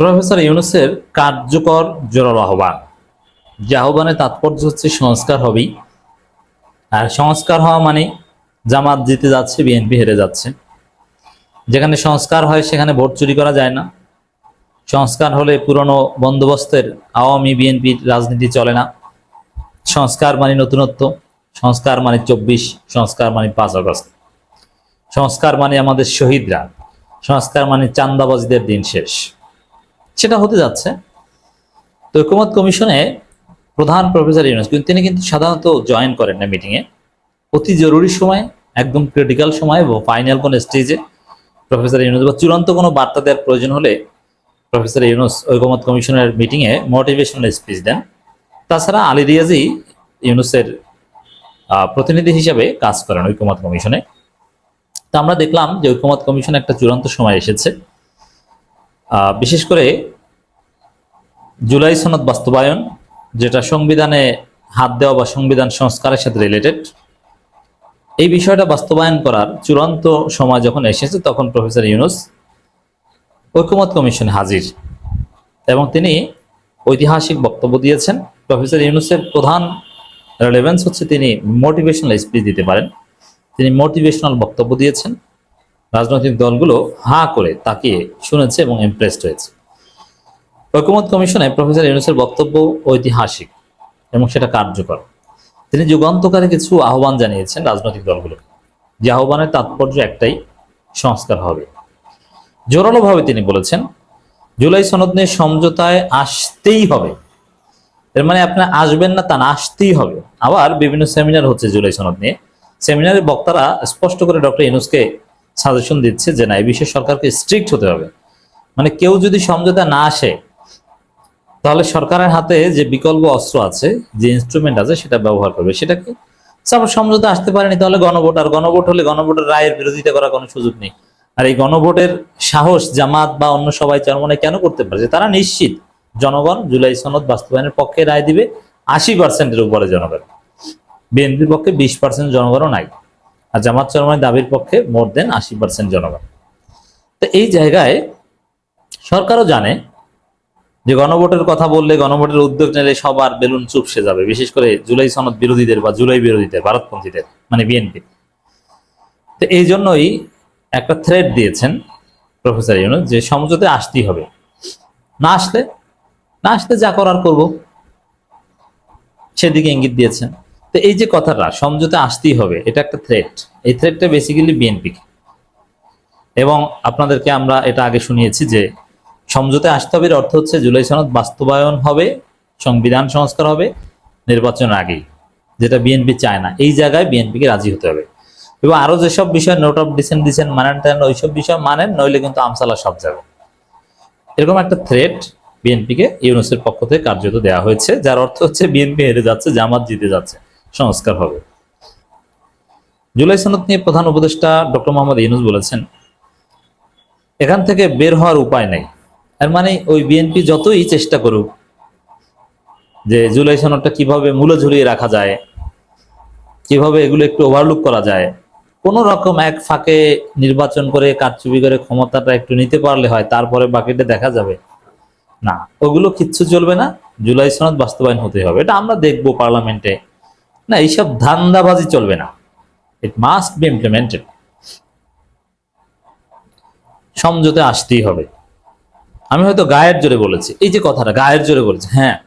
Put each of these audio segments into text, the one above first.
Professor ইউনুসের কার্যকর জোরাল আহ্বান। যে আহ্বানের তাৎপর্য হচ্ছে সংস্কার হবেই। আর সংস্কার হওয়া মানে জামাত জিতে যাচ্ছে, বিএনপি হেরে যাচ্ছে। যেখানে সংস্কার হয়, সেখানে ভোট চুরি করা যায় না। সংস্কার হলে পুরনো বন্দোবস্তের আওয়ামী বিএনপির রাজনীতি চলে না। সংস্কার মানে নতুনত্ব, সংস্কার মানে চব্বিশ, সংস্কার মানে পাঁচ আগস্ট। সংস্কার মানে আমাদের শহীদরা, সংস্কার মানে চান্দাবাজিদের দিন শেষ। সেটা হতে যাচ্ছে। তো ঐক্যমত কমিশনে প্রধান প্রফেসর ইউনুস, কিন্তু তিনি কিন্তু সাধারণত জয়েন করেন না মিটিংয়ে অতি জরুরি সময়, একদম ক্রিটিক্যাল সময় বা ফাইনাল কোন স্টেজে প্রফেসর ইউনুস বা চূড়ান্ত কোনো বার্তা দেওয়ার প্রয়োজন হলে প্রফেসর ইউনুস ঐকমত কমিশনের মিটিংয়ে মোটিভেশনাল স্পিচ দেন। তাছাড়া আলী রিয়াজি ইউনুসের প্রতিনিধি হিসাবে কাজ করেন ঐকমত কমিশনে। তা আমরা দেখলাম যে ঐকমত কমিশন একটা চূড়ান্ত সময় এসেছে। বিশেষ করে জুলাই সনদ বাস্তবায়ন, যেটা সংবিধানে হাত দেওয়া বা সংবিধান সংস্কারের সাথে রিলেটেড এই বিষয়টা বাস্তবায়ন করার চূড়ান্ত সময় যখন এসেছে, তখন প্রফেসর ইউনুস ঐক্যমত কমিশনে হাজির এবং তিনি ঐতিহাসিক বক্তব্য দিয়েছেন। প্রফেসর ইউনুসের প্রধান রেলেভেন্স হচ্ছে তিনি মোটিভেশনাল স্পিচ দিতে পারেন। তিনি মোটিভেশনাল বক্তব্য দিয়েছেন। রাজনৈতিক দলগুলো হা করে তাকিয়ে শুনেছে এবং ইমপ্রেসড হয়েছে। ঐক্যমত কমিশনে প্রফেসর ইউনুসের বক্তব্য ঐতিহাসিক এবং সেটা কার্যকর। তিনি যুগান্তকারী কিছু আহ্বান জানিয়েছেন রাজনৈতিক দলগুলোকে। যে আহ্বানের তাৎপর্য একটাই, সংস্কার হবে। জোরালোভাবে তিনি বলেছেন, জুলাই সনদ নিয়ে সমঝোতায় আসতেই হবে। এর মানে আপনার আসবেন না, তা না, আসতেই হবে। আবার বিভিন্ন সেমিনার হচ্ছে জুলাই সনদ নিয়ে। সেমিনারের বক্তারা স্পষ্ট করে ডক্টর ইনুসকে সাজেশন দিচ্ছে যে না, এই বিষয়ে সরকারকে স্ট্রিক্ট হতে হবে। মানে কেউ যদি সমঝোতা না আসে তাহলে সরকারের হাতে যে বিকল্প অস্ত্র আছে, যে ইনস্ট্রুমেন্ট আছে, সেটা ব্যবহার করবে। সেটাকে সাপোজ সমঝোতা আসতে পারেনি, তাহলে গণভোট। আর গণভোট হলে গণভোটের রায়ের বিরোধিতা করার কোনো সুযোগ নেই। আর এই গণভোটের সাহস জামাত বা অন্য সবাই চরমনে কেন করতে পারছে তারা নিশ্চিত জনগণ জুলাই সনদ বাস্তবায়নের পক্ষে রায় দিবে, আশি পার্সেন্টের উপরে জনগণ। বিএনপির পক্ষে বিশ পার্সেন্ট জনগণও নাই। আর জামাত চরমনের দাবির পক্ষে মোর দেন আশি পার্সেন্ট জনগণ। তো এই জায়গায় সরকারও জানে যে গণভোটের কথা বললে গণভোটের উদ্যোগ নিলে সবার বেলুন চুপসে যাবে, বিশেষ করে জুলাই সনদ বিরোধীদের বা জুলাই বিরোধীদের, ভারতপন্থীদের মানে বিএনপি। তো এই জন্যই একটা থ্রেড দিয়েছেন প্রফেসর ইউনুস যে সমঝোতে আসতেই হবে। না আসলে না আসলে যা করার করব। সেদিকে ইঙ্গিত দিয়েছেন। তো এই যে কথাটা সমঝোতে আসতেই হবে, এটা একটা থ্রেট এই থ্রেটটা বেসিক্যালি বিএনপি এবং আপনাদেরকে আমরা এটা আগে শুনিয়েছি যে সমঝোতে আসতে হবে অর্থ হচ্ছে জুলাই সনদ বাস্তবায়ন হবে, সংবিধান সংস্কার হবে, নির্বাচনের আগেই, যেটা বিএনপি চায় না। এই জায়গায় বিএনপিকে রাজি হতে হবে। এবং আরও যেসব বিষয় নোট অফ ডিসেন্ট দিচ্ছেন মানেন টানেন ওইসব বিষয় মানেন, নইলে কিন্তু আমসালা সব যাবে। এরকম একটা থ্রেট বিএনপিকে ইউনুসের পক্ষ থেকে কার্যত দেওয়া হয়েছে, যার অর্থ হচ্ছে বিএনপি হেরে যাচ্ছে, জামাত জিতে যাচ্ছে, সংস্কার হবে। জুলাই সনদ নিয়ে প্রধান উপদেষ্টা ডক্টর মোহাম্মদ ইউনুস বলেছেন, এখান থেকে বের হওয়ার উপায় নাই। এর মানে ওই বিএনপি যতই চেষ্টা করুক যে জুলাই সনদটা কীভাবে মূলে ঝুলিয়ে রাখা যায়, কীভাবে এগুলো একটু ওভারলুক করা যায় কোন রকম এক ফাঁকে নির্বাচন করে কারচুপি করে ক্ষমতাটা একটু নিতে পারলে হয়, তারপরে বাকিটা দেখা যাবে। না, ওগুলো কিচ্ছু চলবে না, জুলাই সনদ বাস্তবায়ন হতে হবে। এটা আমরা দেখব পার্লামেন্টে। না, এইসব ধান্দাবাজি চলবে না। ইট মাস্ট বি ইমপ্লিমেন্টেড সমঝোতে আসতেই হবে। আমি হয়তো গায়ের জোরে বলেছি। এই যে কথাটা, গায়ের জোরে বলেছি। হ্যাঁ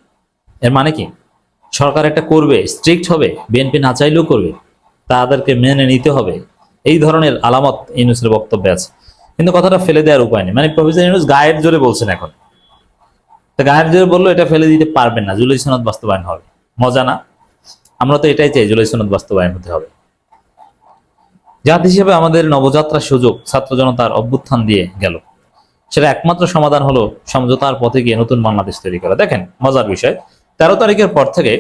এর মানে কি? সরকার একটা করবে স্ট্রিক্ট হবে, বিএনপি না চাইলেও করবে, তাদেরকে মেনে নিতে হবে। এই ধরনের আলামত ইউনুসের বক্তব্যে আছে। কিন্তু কথাটা ফেলে দেওয়ার উপায় নেই। মানে প্রফেসর ইউনুস গায়ের জোরে বলছেন এখন। তা গায়ের জোরে বলল এটা ফেলে দিতে পারবেন না। জুলাই সনদ বাস্তবায়ন হবে। মজা না? আমরা তো এটাই চাই, জুলাই সনদ বাস্তবায়ন হতে হবে। জাতি হিসেবে আমাদের নবযাত্রার সুযোগ ছাত্র জনতার অভ্যুত্থান দিয়ে গেল। সেটা একমাত্র সমাধান হলো সমঝোতার পথে গিয়ে নতুন বাংলাদেশ তৈরি করা। দেখেন, মজার বিষয়। তেরো তারিখের পর থেকে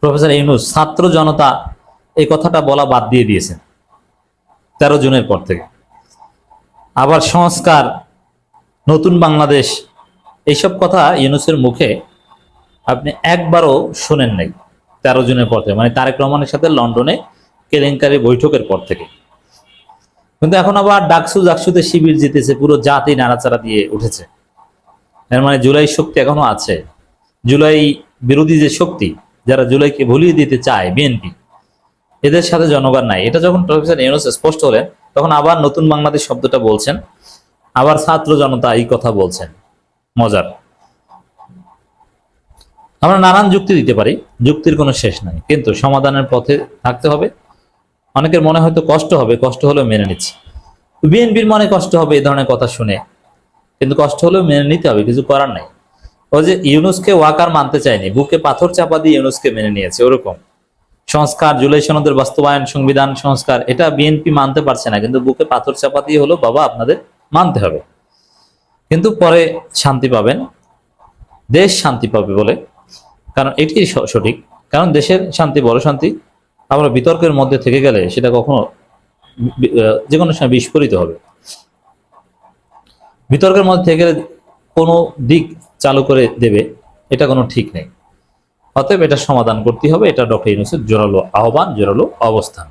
প্রফেসর ইউনুস ছাত্র জনতা এই কথাটা বলা বাদ দিয়ে দিয়েছেন, তেরো জুনের পর থেকে। আবার সংস্কার, নতুন বাংলাদেশ, এইসব কথা ইউনুসের মুখে আপনি একবারও শোনেন নাই, তেরো জুনের পর থেকে। মানে তারেক রহমানের সাথে লন্ডনে কেলেঙ্কারি বৈঠকের পর থেকে। কিন্তু এখন আবার ডাকসু ডাকসুতে শিবির জিতেছে, পুরো জাতি নাড়াচাড়া দিয়ে উঠেছে। এর মানে জুলাই শক্তি এখনও আছে। জুলাই বিরোধী যে শক্তি, যারা জুলাইকে ভুলিয়ে দিতে চায়, বিএনপি, এদের সাথে জনগণ নাই। এটা যখন প্রফেসর ইউনুস স্পষ্ট হলেন, তখন আবার নতুন বাংলাদেশ শব্দটা বলছেন। আবার ছাত্র জনতা এই কথা বলছেন। মজার। আমরা নানান যুক্তি দিতে পারি, যুক্তির কোনো শেষ নাই। কিন্তু সমাধানের পথে থাকতে হবে। অনেকের মনে হয়তো কষ্ট হবে, কষ্ট হলেও মেনে নিচ্ছি। বিএনপির মনে কষ্ট হবে এই ধরনের কথা শুনে, কিন্তু কষ্ট হলেও মেনে নিতে হবে, কিছু করার নাই। ও যে ইউনুসকে ওয়াকার মানতে চায়নি, বুকে পাথর চাপা দিয়ে ইউনুসকে মেনে নিয়েছে, ওরকম। সংস্কার, জুলাই সনদের বাস্তবায়ন, সংবিধান, সংস্কার, এটা বিএনপি মানতে পারছে না, কিন্তু বুকে পাথর চাপা দিয়ে হলো বাবা আপনাদের মানতে হবে। কিন্তু পরে শান্তি পাবেন, দেশ শান্তি পাবে বলে, কারণ এটি সঠিক। কারণ দেশের শান্তি, বড় শান্তি আমরা বিতর্কের মধ্যে থেকে গেলে সেটা কখনো যে কোনো সময় বিস্ফোরিত হবে। বিতর্কের মধ্যে থেকে গেলে কোনো দিক চালু করে দেবে, এটা কোনো ঠিক নেই। অতএব এটা সমাধান করতে হবে, এটা ডক্টর ইউনুসের জোরালো আহ্বান, জোরালো অবস্থান।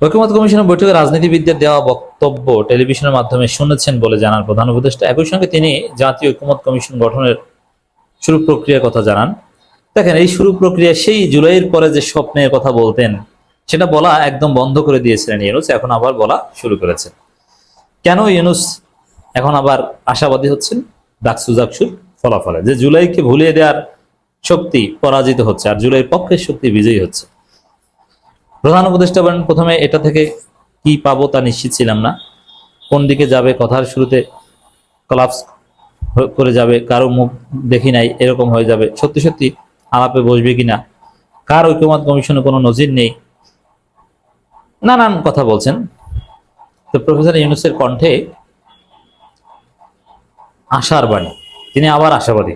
ঐক্যমত কমিশনের বৈঠকে রাজনীতিবিদদের দেওয়া বক্তব্য টেলিভিশনের মাধ্যমে শুনেছেন বলে জানান প্রধান উপদেষ্টা। একই সঙ্গে তিনি জাতীয় ঐক্যমত কমিশন গঠনের শুরু প্রক্রিয়ার কথা জানান। দেখেন, এই শুরু প্রক্রিয়া সেই জুলাইয়ের পরে যে স্বপ্নের কথা বলতেন, সেটা বলা একদম বন্ধ করে দিয়েছিলেন ইউনুস, এখন আবার বলা শুরু করেছেন। কেন ইউনুস এখন আবার আশাবাদী হচ্ছেন? ডাকসু জাকসুর ফলাফলে। যে জুলাইকে ভুলিয়ে দেওয়ার শক্তি পরাজিত হচ্ছে, আর জুলাইয়ের পক্ষের শক্তি বিজয়ী হচ্ছে। প্রধান উপদেষ্টা বলেন, প্রথমে এটা থেকে কি পাবো তা নিশ্চিত ছিলাম না। কোন দিকে যাবে, কথার শুরুতে কলাপস করে যাবে, কারও মুখ দেখি নাই, এরকম হয়ে যাবে। সত্যি সত্যি আলাপে বসবে কিনা? কার ঐক্যমত কমিশনে কোনো নজির নেই? নানান কথা বলছেন। তো প্রফেসর ইউনুসের কণ্ঠে আশার বাণী। তিনি আবার আশাবাদী।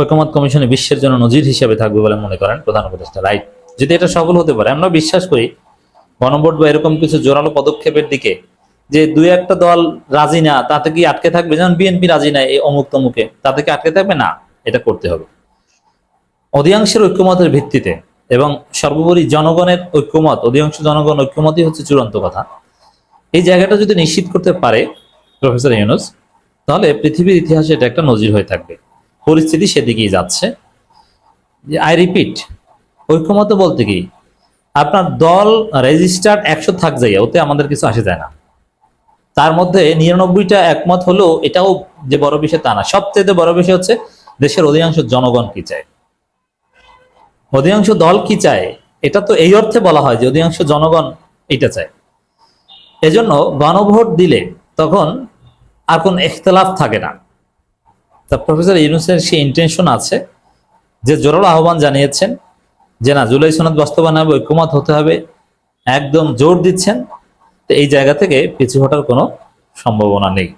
ঐক্যমত কমিশনে বিশ্বের জন্য নজির হিসেবে থাকবে বলে মনে করেন প্রধান উপদেষ্টা। রাইট। যদি এটা সফল হতে পারে, আমরা বিশ্বাস করি গণভোট বা এরকম কিছু জোরালো পদক্ষেপের দিকে যে দুই একটা দল রাজি না, তাতে কি আটকে থাকবে? যেমন বিএনপি রাজি না এই অমুক তমুকে তাতে কি আটকে থাকবে? না, এটা করতে হবে। অধিকাংশের ঐক্যমতের ভিত্তিতে এবং সর্বোপরি জনগণের ঐক্যমত, অধিকাংশ জনগণ ঐক্যমতই হচ্ছে চূড়ান্ত কথা। এই জায়গাটা যদি নিশ্চিত করতে পারে প্রফেসর ইউনুস, তাহলে পৃথিবীর ইতিহাসে এটা একটা নজির হয়ে থাকবে। পরিস্থিতি সেদিকেই যাচ্ছে। আই রিপিট, ঐক্যমত বলতে কি, আপনার দল রেজিস্টার্ড একশো থাক যাইয়া, ওতে আমাদের কিছু আসে যায় না। তার মধ্যে নিরানব্বইটা একমত হলেও এটাও যে বড় বিষয় তা না। সবচেয়ে বড় বিষয় হচ্ছে দেশের অধিকাংশ জনগণ কি চায়? অধিকাংশ দল কি চায়? এটা তো এই অর্থে বলা হয় যে অধিকাংশ জনগণ এটা চায়। এজন্য গণভোট দিলে তখন আর কোন ইখতলাফ থাকে না। তা প্রফেসর ইউনুসের সেই ইন্টেনশন আছে যে জোরালো আহ্বান জানিয়েছেন যে না, জুলাই সনদ বাস্তবায়ন হবে, ঐক্যমত হতে হবে, একদম জোর দিচ্ছেন। তো এই জায়গা থেকে পিছু হটার কোনো সম্ভাবনা নেই।